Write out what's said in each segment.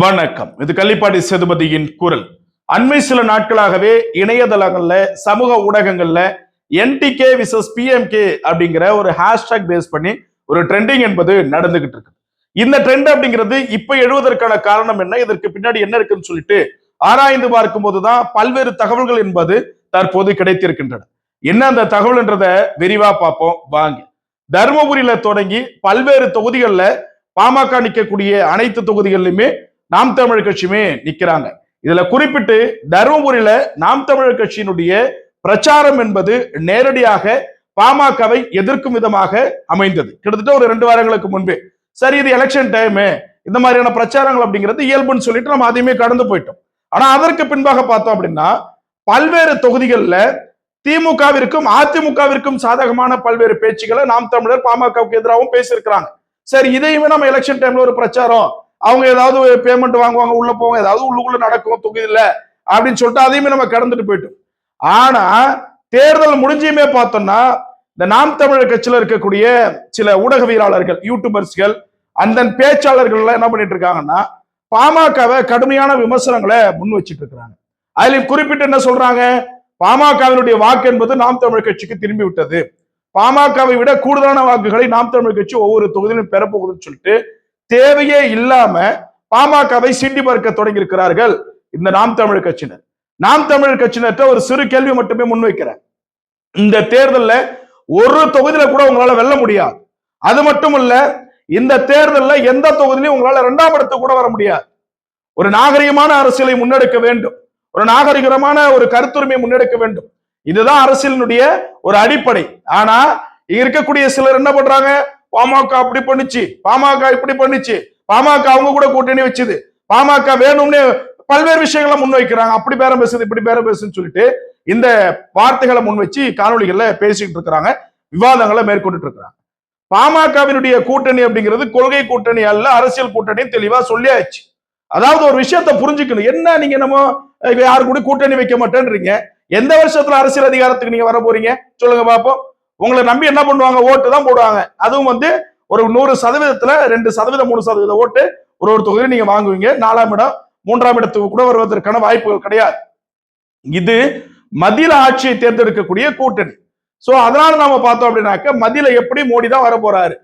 வணக்கம். இது கள்ளிப்பாடி சேதுபதியின் குரல். அண்மை சில நாட்களாகவே இணையதளங்கள்ல சமூக ஊடகங்கள்ல என்டிகே விசஸ் பிஎம்கே அப்படிங்கிற ஒரு ஹேஷ்டாக் பேஸ் பண்ணி ஒரு ட்ரெண்டிங் என்பது நடந்துகிட்டு இருக்கு இந்த ட்ரெண்ட் அப்படிங்கிறது இப்ப எழுவதற்கான காரணம் என்ன? இதற்கு பின்னாடி என்ன இருக்குன்னு சொல்லிட்டு ஆராய்ந்து பார்க்கும் போதுதான் பல்வேறு தகவல்கள் என்பது தற்போது கிடைத்திருக்கின்றன. என்ன அந்த தகவல்ன்றத விரிவா பார்ப்போம். வாங்க. தருமபுரியில தொடங்கி பல்வேறு தொகுதிகளில் பாமக நிற்கக்கூடிய அனைத்து தொகுதிகளிலுமே நாம் தமிழர் கட்சியுமே நிக்கிறாங்க. இதுல குறிப்பிட்டு தருமபுரியில நாம் தமிழர் கட்சியினுடைய பிரச்சாரம் என்பது நேரடியாக பாமகவை எதிர்க்கும் விதமாக அமைந்தது. கிட்டத்தட்ட ஒரு ரெண்டு வாரங்களுக்கு முன்பே. சரி இது எலெக்ஷன் டைமு இந்த மாதிரியான பிரச்சாரங்கள் அப்படிங்கிறது இயல்புன்னு சொல்லிட்டு நம்ம அதையுமே கடந்து போயிட்டோம். ஆனா அதற்கு பின்பாக பார்த்தோம் அப்படின்னா பல்வேறு தொகுதிகளில் திமுகவிற்கும் அதிமுகவிற்கும் சாதகமான பல்வேறு பேச்சுக்களை நாம் தமிழர் பாமகவுக்கு எதிராகவும் பேசியிருக்கிறாங்க. சரி இதையுமே நம்ம எலெக்ஷன் டைம்ல ஒரு பிரச்சாரம் அவங்க ஏதாவது பேமெண்ட் வாங்குவாங்க உள்ள போவாங்க ஏதாவது உள்ளுக்குள்ள நடக்கும் தொகுதியில அப்படின்னு சொல்லிட்டு அதையுமே நம்ம கடந்துட்டு போயிட்டோம். ஆனா தேர்தல் முடிஞ்சுமே பார்த்தோம்னா இந்த நாம் தமிழர் கட்சியில இருக்கக்கூடிய சில ஊடகவியலாளர்கள் யூடியூபர்ஸ்கள் அந்த பேச்சாளர்கள் என்ன பண்ணிட்டு இருக்காங்கன்னா பாமகவை கடுமையான விமர்சனங்களை முன் வச்சிட்டு இருக்கிறாங்க. அதில் குறிப்பிட்டு என்ன சொல்றாங்க? பாமகவினுடைய வாக்கு என்பது நாம் தமிழர் கட்சிக்கு திரும்பி விட்டது. பாமகவை விட கூடுதலான வாக்குகளை நாம் தமிழர் கட்சி ஒவ்வொரு தொகுதியிலும் பெறப்போகுதுன்னு சொல்லிட்டு தேவையே இல்லாம பாமகவை சிண்டி பார்க்க தொடங்கி இருக்கிறார்கள் இந்த நாம் தமிழ் கட்சியினர். நாம் தமிழ் கட்சியினர்கிட்ட ஒரு சிறு கேள்வி மட்டுமே முன்வைக்கிறேன். இந்த தேர்தல்ல ஒரு தொகுதியில கூட உங்களால வெல்ல முடியாது. அது மட்டும் இல்ல இந்த தேர்தல்ல எந்த தொகுதியிலையும் உங்களால இரண்டாம் இடத்துக்கு கூட வர முடியாது. ஒரு நாகரிகமான அரசியலை முன்னெடுக்க வேண்டும். ஒரு நாகரிகமான ஒரு கருத்துரிமையை முன்னெடுக்க வேண்டும். இதுதான் அரசியலினுடைய ஒரு அடிப்படை. ஆனா இருக்கக்கூடிய சிலர் என்ன பண்றாங்க? பாமக அப்படி பண்ணுச்சு. பாமக இப்படி பண்ணுச்சு. பாமக அவங்க கூட கூட்டணி வச்சுது. பாமக வேணும்னு பல்வேறு விஷயங்களை முன்வைக்கிறாங்க. அப்படி பேரம் பேசுது இப்படி பேரம் பேசுன்னு சொல்லிட்டு இந்த வார்த்தைகளை முன் வச்சு காணொலிகள்ல பேசிக்கிட்டு இருக்கிறாங்க. விவாதங்களை மேற்கொண்டுட்டு இருக்கிறாங்க. பாமகவினுடைய கூட்டணி அப்படிங்கிறது கொள்கை கூட்டணி அல்ல அரசியல் கூட்டணி தெளிவா சொல்லியாச்சு. அதாவது ஒரு விஷயத்த புரிஞ்சுக்கணும். என்ன நீங்க நம்ம யாரு கூட கூட்டணி வைக்க மாட்டேன்றீங்க? எந்த வருஷத்துல அரசியல் அதிகாரத்துக்கு நீங்க வர போறீங்க? சொல்லுங்க பாப்போம். உங்களை நம்பி என்ன பண்ணுவாங்க? ஓட்டு தான் போடுவாங்க. அதுவும் வந்து ஒரு நூறு சதவீதத்துல ரெண்டு சதவீதம் மூணு சதவீதம் ஓட்டு ஒரு ஒரு தொகுதியில் நீங்க வாங்குவீங்க. நாலாம் இடம் மூன்றாம் இடத்துக்கு கூட வருவதற்கான வாய்ப்புகள் கிடையாது. இது மதில ஆட்சியை தேர்ந்தெடுக்கக்கூடிய கூட்டணி. சோ அதனால நாம பார்த்தோம் அப்படின்னாக்க மத்தியில எப்படி மோடி தான் வர போறாரு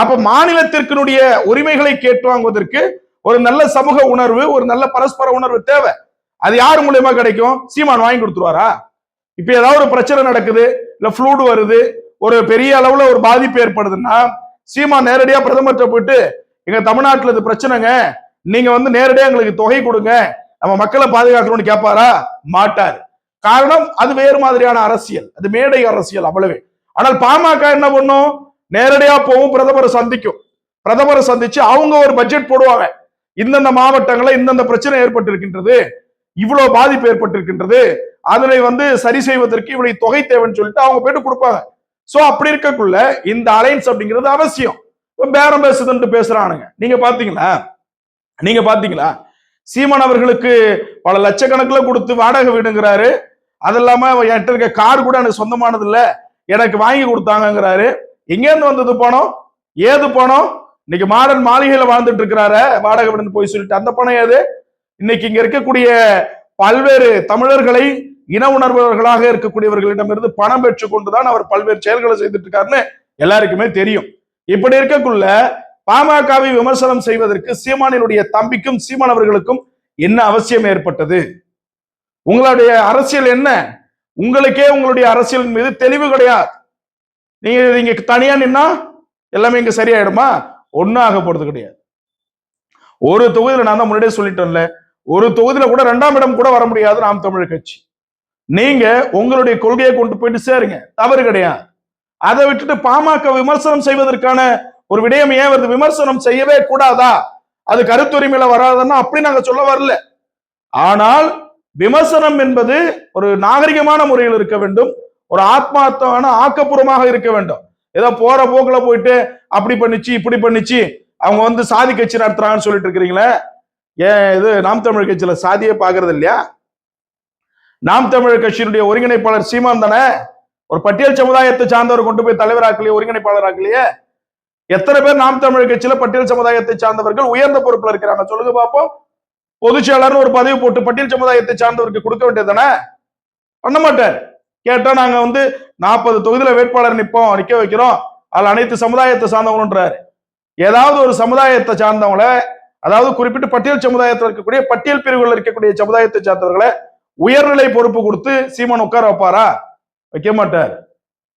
அப்ப மாநிலத்திற்குனுடைய உரிமைகளை கேட்டு வாங்குவதற்கு ஒரு நல்ல சமூக உணர்வு ஒரு நல்ல பரஸ்பர உணர்வு தேவை. அது யார் மூலியமா கிடைக்கும்? சீமான் வாங்கி கொடுத்துருவாரா? இப்ப ஏதாவது ஒரு பிரச்சனை நடக்குது. இல்ல ஃப்ளூடு வருது ஒரு பெரிய அளவுல ஒரு பாதிப்பு ஏற்படுதுன்னா சீமா நேரடியா பிரதமர்கிட்ட போயிட்டு எங்க தமிழ்நாட்டுல இது பிரச்சனைங்க. நீங்க வந்து நேரடியா எங்களுக்கு தொகை கொடுங்க. நம்ம மக்களை பாதுகாக்கணும்னு கேட்பாரா மாட்டார். காரணம் அது வேறு மாதிரியான அரசியல். அது மேடை அரசியல் அவ்வளவே. ஆனால் பாமக என்ன பண்ணும்? நேரடியா போகும் பிரதமரை சந்திக்கும். பிரதமரை சந்திச்சு அவங்க ஒரு பட்ஜெட் போடுவாங்க. இந்தந்த மாவட்டங்களில் இந்தந்த பிரச்சனை ஏற்பட்டு இருக்கின்றது இவ்வளவு பாதிப்பு ஏற்பட்டிருக்கின்றது. அதனை வந்து சரி செய்வதற்கு இவ்வளவு தொகை தேவைன்னு சொல்லிட்டு அவங்க போயிட்டு கொடுப்பாங்க. சோ அப்படி இருக்கக்குள்ள இந்த அலைன்ஸ் அப்படிங்கிறது அவசியம். பேரம் பேசுதுன்ட்டு பேசுறானுங்க. நீங்க பாத்தீங்களா? நீங்க பாத்தீங்களா? சீமான் அவர்களுக்கு பல லட்சக்கணக்கில் கொடுத்து வாடகை வீடுங்கிறாரு. அது இல்லாம என்கிட்ட இருக்க கார் கூட எனக்கு சொந்தமானது இல்ல. எனக்கு வாங்கி கொடுத்தாங்கிறாரு எங்கேருந்து வந்தது பணம்? ஏது பணம்? இன்னைக்கு மாடர்ன் மாளிகையில வாழ்ந்துட்டு இருக்கிறாரு. வாடகை வீடுன்னு போய் சொல்லிட்டு அந்த பணம் ஏது? இன்னைக்கு இங்க இருக்கக்கூடிய பல்வேறு தமிழர்களை இன உணர்வர்களாக இருக்கக்கூடியவர்களிடமிருந்து பணம் பெற்றுக்கொண்டுதான் அவர் பல்வேறு செயல்களை செய்துட்டு இருக்காருன்னு எல்லாருக்குமே தெரியும். இப்படி இருக்கக்குள்ள பாமகவை விமர்சனம் செய்வதற்கு சீமானினுடைய தம்பிக்கும் சீமான் அவர்களுக்கும் என்ன அவசியம் ஏற்பட்டது? உங்களுடைய அரசியல் என்ன? உங்களுக்கே உங்களுடைய அரசியல் மீது தெளிவு கிடையாது. நீங்க நீங்க தனியா நின்னா எல்லாமே இங்க சரியாயிடுமா? ஒன்னும் ஆக போறது கிடையாது. ஒரு தொகுதியில நான் தான் முன்னாடியே சொல்லிட்டேன்ல ஒரு தொகுதியில கூட ரெண்டாம் இடம் கூட வர முடியாது நாம் தமிழர் கட்சி. நீங்க உங்களுடைய கொள்கையை கொண்டு போயிட்டு சேருங்க. தவறு கிடையாது. அதை விட்டுட்டு பாமக விமர்சனம் செய்வதற்கான ஒரு விடயம் ஏன் வருது? விமர்சனம் செய்யவே கூடாதா? அது கருத்துரிமையில வராதுன்னா அப்படி நாங்க சொல்ல வரல. ஆனால் விமர்சனம் என்பது ஒரு நாகரிகமான முறையில் இருக்க வேண்டும். ஒரு ஆத்மார்த்தமான ஆக்கப்பூர்வமாக இருக்க வேண்டும். ஏதோ போற போக்குல போயிட்டு அப்படி பண்ணிச்சு இப்படி பண்ணிச்சு அவங்க வந்து சாதி கட்சி நடத்துறாங்கன்னு சொல்லிட்டு இருக்கிறீங்களே? ஏன் இது நாம் தமிழ் கட்சியில சாதியே பாக்குறது இல்லையா? நாம் தமிழர் கட்சியினுடைய ஒருங்கிணைப்பாளர் சீமான் தானே? ஒரு பட்டியல் சமுதாயத்தை சார்ந்தவர் கொண்டு போய் தலைவராக்கலையே ஒருங்கிணைப்பாளர் ஆக்கலையே எத்தனை பேர் நாம் தமிழர் கட்சியில பட்டியல் சமுதாயத்தை சார்ந்தவர்கள் உயர்ந்த பொறுப்புல இருக்கிறாங்க? சொல்லுங்க பார்ப்போம் பொதுச் செயலாளர்னு ஒரு பதவி போட்டு பட்டியல் சமுதாயத்தை சார்ந்தவருக்கு கொடுக்க வேண்டியது தானே? பண்ண மாட்டார். கேட்டா நாங்க வந்து நாற்பது தொகுதியில வேட்பாளர் நிற்போம் நிக்க வைக்கிறோம். அதுல அனைத்து சமுதாயத்தை சார்ந்தவங்கன்றாரு ஏதாவது ஒரு சமுதாயத்தை சார்ந்தவங்கள அதாவது குறிப்பிட்டு பட்டியல் சமுதாயத்தில் இருக்கக்கூடிய பட்டியல் பிரிவுகள் இருக்கக்கூடிய சமுதாயத்தை சார்ந்தவர்களை உயர்நிலை பொறுப்பு கொடுத்து சீமான் உட்கார வைப்பாரா? வைக்க மாட்டார்.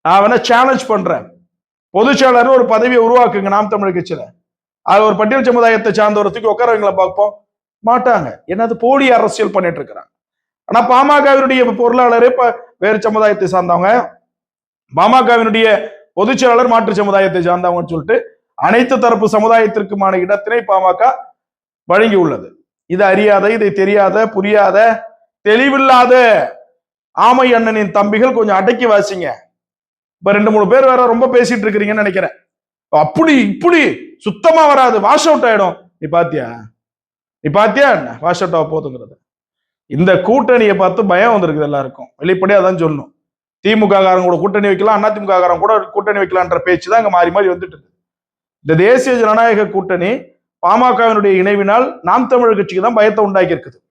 நான் வேணா சேலஞ்ச் பண்றேன். பொதுச் ஒரு பதவியை உருவாக்குங்க நாம் தமிழ் கட்சியில. அது ஒரு பட்டியல் சமுதாயத்தை சார்ந்தவரத்துக்கு தூக்கி உட்காரவங்களை பார்ப்போம். மாட்டாங்க. என்னது போலி அரசியல் பண்ணிட்டு இருக்கிறாங்க. ஆனா பாமகவினுடைய பொருளாளர் இப்ப வேறு சமுதாயத்தை சார்ந்தவங்க. பாமகவினுடைய பொதுச் செயலாளர் மாற்று சமுதாயத்தை சார்ந்தவங்கன்னு சொல்லிட்டு அனைத்து தரப்பு சமுதாயத்திற்குமான இடத்தினை பாமக வழங்கி உள்ளது இது அறியாத இதை தெரியாத புரியாத தெளிவில்லாத ஆமை அண்ணனின் தம்பிகள் கொஞ்சம் அடக்கி வாசிங்க. இப்ப ரெண்டு மூணு பேர் வேற ரொம்ப பேசிட்டு இருக்கிறீங்கன்னு நினைக்கிறேன். அப்படி இப்படி சுத்தமா வராது. வாஷ் அவுட் ஆயிடும். நீ பாத்தியா? நீ பாத்தியா? என்ன? வாஷ் அவுட் ஆக போதுங்கிறது. இந்த கூட்டணியை பார்த்து பயம் வந்திருக்குது எல்லாருக்கும். வெளிப்படையா அதான் சொல்லணும். திமுக காரங்க கூட கூட்டணி வைக்கலாம் அதிமுக காரங்க கூட கூட்டணி வைக்கலான்ற பேச்சு தான் இங்க மாறி மாறி வந்துட்டு இருக்கு. இந்த தேசிய ஜனநாயக கூட்டணி பாமகவினுடைய இணைவினால் நாம் தமிழர் கட்சிக்கு தான் பயத்தை உண்டாக்கி இருக்குது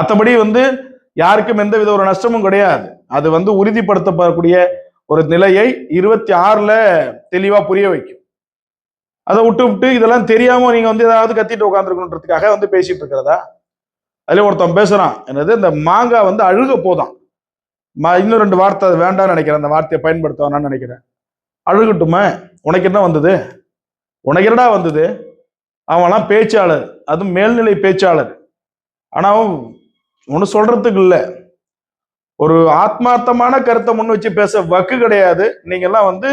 மற்றபடி வந்து யாருக்கும் எந்த வித ஒரு நஷ்டமும் கிடையாது. அது வந்து உறுதிப்படுத்தப்படக்கூடிய ஒரு நிலையை இருபத்தி ஆறுல தெளிவா புரிய வைக்கும். அதை விட்டு விட்டு இதெல்லாம் தெரியாம நீங்க வந்து ஏதாவது கத்திட்டு உட்காந்துருக்கணுன்றதுக்காக வந்து பேசிட்டு இருக்கிறதா? அதுல ஒருத்தன் பேசுறான். என்னது? இந்த மாங்காய் வந்து அழுக போதான். ம- இன்னும் ரெண்டு வார்த்தை அது வேண்டாம்னு நினைக்கிறேன். அந்த வார்த்தையை பயன்படுத்த வேணாம்னு நினைக்கிறேன். அழுகட்டுமே. உனக்கு என்ன வந்தது? உனக்கு என்னடா வந்தது? அவன்லாம் பேச்சாளர். அதுவும் மேல்நிலை பேச்சாளர். ஆனால் அவன் ஒன்றும் சொல்றதுக்கு இல்லை. ஒரு ஆத்மார்த்தமான கருத்தை முன் வச்சு பேச வக்கு கிடையாது. நீங்கெல்லாம் வந்து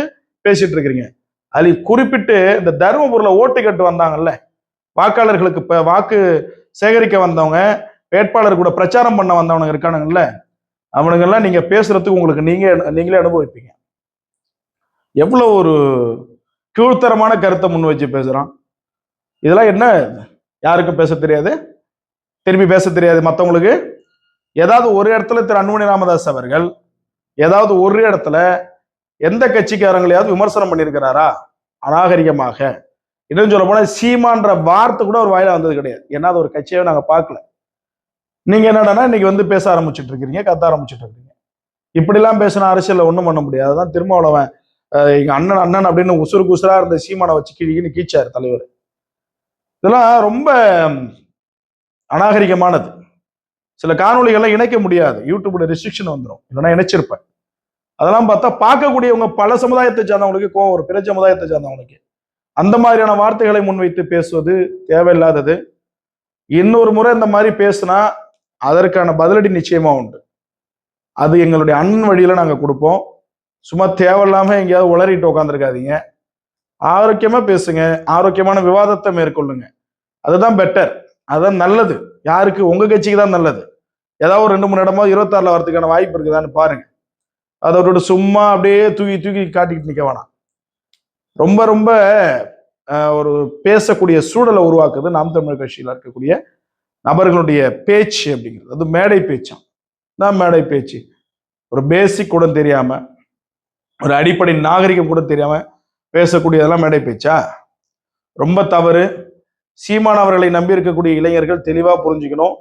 பேசிட்டு இருக்கிறீங்க. அதில் குறிப்பிட்டு இந்த தருமபுரியில் ஓட்டு கட்டு வந்தாங்கல்ல? வாக்காளர்களுக்கு இப்போ வாக்கு சேகரிக்க வந்தவங்க வேட்பாளர் கூட பிரச்சாரம் பண்ண வந்தவனுங்க இருக்கானுங்கல்ல? அவனுங்கெல்லாம் நீங்கள் பேசுறதுக்கு உங்களுக்கு நீங்கள் நீங்களே அனுபவிப்பீங்க. எவ்வளோ ஒரு கீழ்த்தரமான கருத்தை முன் வச்சு பேசுறான். இதெல்லாம் என்ன? யாருக்கும் பேச தெரியாது. திரும்பி பேச தெரியாது மற்றவங்களுக்கு ஏதாவது ஒரு இடத்துல திரு அன்புமணி ராமதாஸ் அவர்கள் ஏதாவது ஒரு இடத்துல எந்த கட்சிக்காரங்களையாவது விமர்சனம் பண்ணியிருக்கிறாரா? அநாகரிகமாக. இன்னும் சொல்ல போனால் சீமான்ற வார்த்தை கூட ஒரு வாயில வந்தது கிடையாது. ஏன்னா அது ஒரு கட்சியாவே நாங்கள் பார்க்கல. நீங்க என்னடனா இன்னைக்கு வந்து பேச ஆரம்பிச்சுட்டு இருக்கிறீங்க கத்த ஆரம்பிச்சுட்டு இருக்கீங்க இப்படிலாம் பேசின அரசியலில் ஒன்றும் பண்ண முடியாது. அதான் திருமாவளவன் எங்கள் அண்ணன் அண்ணன் அப்படின்னு உசுறு குசுரா இருந்த சீமானை வச்சு கிழிக்கின்னு கீச்சார் தலைவர். இதெல்லாம் ரொம்ப அநாகரிகமானது. சில காணொளிகள்லாம் இணைக்க முடியாது. யூடியூப்ல ரெஸ்ட்ரிக்ஷன் வந்துடும் இல்லைன்னா இணைச்சிருப்பேன். அதெல்லாம் பார்த்தா பார்க்கக்கூடியவங்க பல சமுதாயத்தை சார்ந்தவங்களுக்கு கோவம் ஒரு பிற சமுதாயத்தை சார்ந்தவங்களுக்கு. அந்த மாதிரியான வார்த்தைகளை முன்வைத்து பேசுவது தேவையில்லாதது. இன்னொரு முறை இந்த மாதிரி பேசுனா அதற்கான பதிலடி நிச்சயமா உண்டு. அது எங்களுடைய அண்ணன் வழியில நாங்கள் கொடுப்போம். சும்மா தேவையில்லாம எங்கேயாவது உளறிட்டு உட்காந்துருக்காதீங்க ஆரோக்கியமா பேசுங்க. ஆரோக்கியமான விவாதத்தை மேற்கொள்ளுங்க. அதுதான் பெட்டர் அதுதான் நல்லது. யாருக்கு? உங்க கட்சிக்கு தான் நல்லது. ஏதாவது ஒரு ரெண்டு மூணு இடமா இருபத்தாறுல வரதுக்கான வாய்ப்பு இருக்குதான்னு பாருங்க. அதை விட்டு சும்மா அப்படியே தூக்கி தூக்கி காட்டிக்கிட்டு நிக்க வேணாம். ரொம்ப ரொம்ப ஒரு பேசக்கூடிய சூழலை உருவாக்குது நாம் தமிழர் கட்சியில் இருக்கக்கூடிய நபர்களுடைய பேச்சு அப்படிங்கிறது. அது மேடை பேச்சாம். தான் மேடை பேச்சு? ஒரு பேசிக் கூட தெரியாம ஒரு அடிப்படை நாகரிகம் கூட தெரியாம பேசக்கூடியதெல்லாம் மேடை பேச்சா? ரொம்ப தவறு. சீமான் அவர்களை நம்பி இருக்கக்கூடிய இளைஞர்கள் தெளிவா புரிஞ்சுக்கணும்.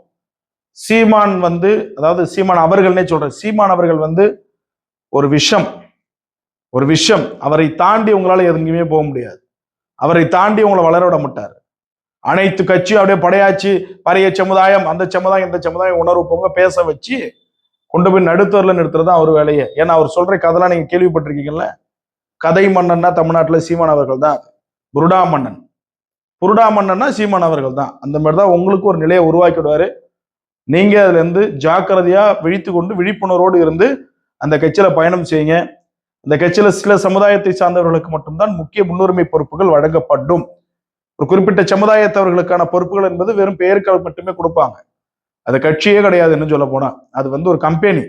சீமான் வந்து அதாவது சீமான் அவர்கள்னே சொல்றேன். சீமான் அவர்கள் வந்து ஒரு விஷம். ஒரு விஷம். அவரை தாண்டி உங்களால் எதுங்குமே போக முடியாது. அவரை தாண்டி உங்களை வளர விட மாட்டார். அனைத்து கட்சியும் அப்படியே படையாச்சு பழைய சமுதாயம் அந்த சமுதாயம் இந்த சமுதாயம் உணர்வு பொங்க பேச வச்சு கொண்டு போய் நடுத்தரில் நிறுத்துறது தான் அவர் வேலையே. ஏன்னா அவர் சொல்ற கதைலாம் நீங்க கேள்விப்பட்டிருக்கீங்கல்ல? கதை மன்னன்னா தமிழ்நாட்டில் சீமான் அவர்கள் தான். புருடா மன்னன். புருடா மன்னன்னா சீமான் அவர்கள் தான். அந்த மாதிரி தான் உங்களுக்கு ஒரு நிலையை உருவாக்கி விடுவாரு நீங்க அதுல இருந்து ஜாக்கிரதையா விழித்து கொண்டு விழிப்புணர்வோடு இருந்து அந்த கட்சியில பயணம் செய்யுங்க. அந்த கட்சியில சில சமுதாயத்தை சார்ந்தவர்களுக்கு மட்டும்தான் முக்கிய முன்னுரிமை பொறுப்புகள் வழங்கப்படும். ஒரு குறிப்பிட்ட சமுதாயத்தவர்களுக்கான பொறுப்புகள் என்பது வெறும் பெயர்கள் மட்டுமே கொடுப்பாங்க. அது கட்சியே கிடையாதுன்னு சொல்ல போனா அது வந்து ஒரு கம்பெனி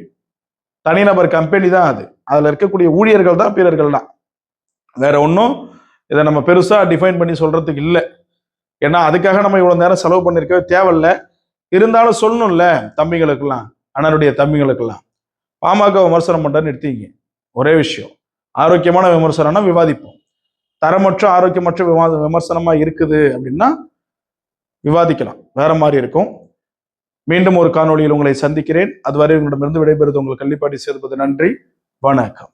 தனிநபர் கம்பெனி தான் அது. அதுல இருக்கக்கூடிய ஊழியர்கள் தான் பிறர்கள் தான். வேற ஒன்றும் இதை நம்ம பெருசா டிஃபைன் பண்ணி சொல்றதுக்கு இல்லை. ஏன்னா அதுக்காக நம்ம இவ்வளவு நேரம் செலவு பண்ணிருக்கவே தேவையில்ல. இருந்தாலும் சொல்லணும்ல தம்பிகளுக்கெல்லாம் அண்ணனுடைய தம்பிகளுக்கெல்லாம். பாமக விமர்சனம் பண்றேன்னு நிறுத்திங்க ஒரே விஷயம். ஆரோக்கியமான விமர்சனம்னா விவாதிப்போம். தரமற்ற ஆரோக்கியமற்ற விவாத விமர்சனமா இருக்குது அப்படின்னா விவாதிக்கலாம். வேற மாதிரி இருக்கும். மீண்டும் ஒரு காணொளியில் உங்களை சந்திக்கிறேன். அதுவரை உங்களிடமிருந்து விடைபெறுவது உங்கள் கள்ளிப்பாட்டி சேர்ப்பது நன்றி. வணக்கம்.